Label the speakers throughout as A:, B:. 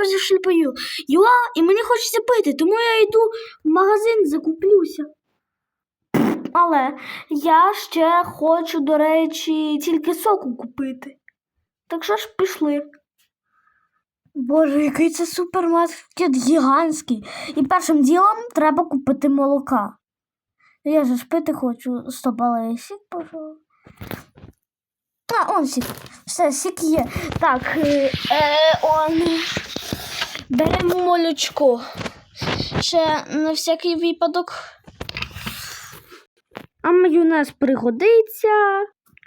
A: бабусю шліпаю. Юа, і мені хочеться пити, тому я йду в магазин, закуплюся. Але я ще хочу, до речі, тільки соку купити. Так що ж пішли. Боже, який це супермаркет гігантський. І першим ділом треба купити молока. Я ж пити хочу. Стоп, але сік пошов. А, он сік. Все, сік є. Так, е, е, он. Беремо молочко. Ще на всякий випадок. А майонез пригодиться.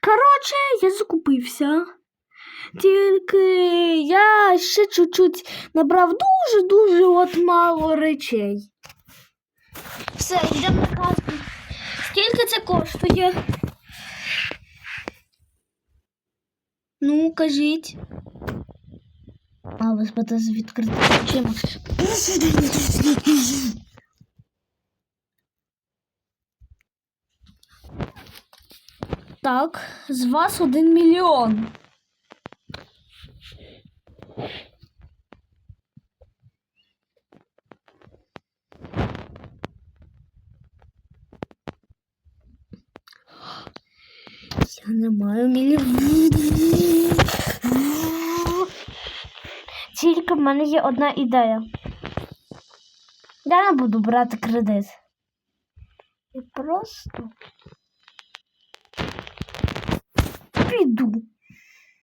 A: Коротше, я закупився. Тільки я ще чуть-чуть набрав дуже-дуже от мало речей. Все, йдемо на касу. Скільки це коштує? Ну, кажіть. А, ви спите з відкритими очима. Так, з вас один мільйон. Я не маю мільйон. Тільки в мене є одна ідея. Я не буду брати кредит. Я просто піду.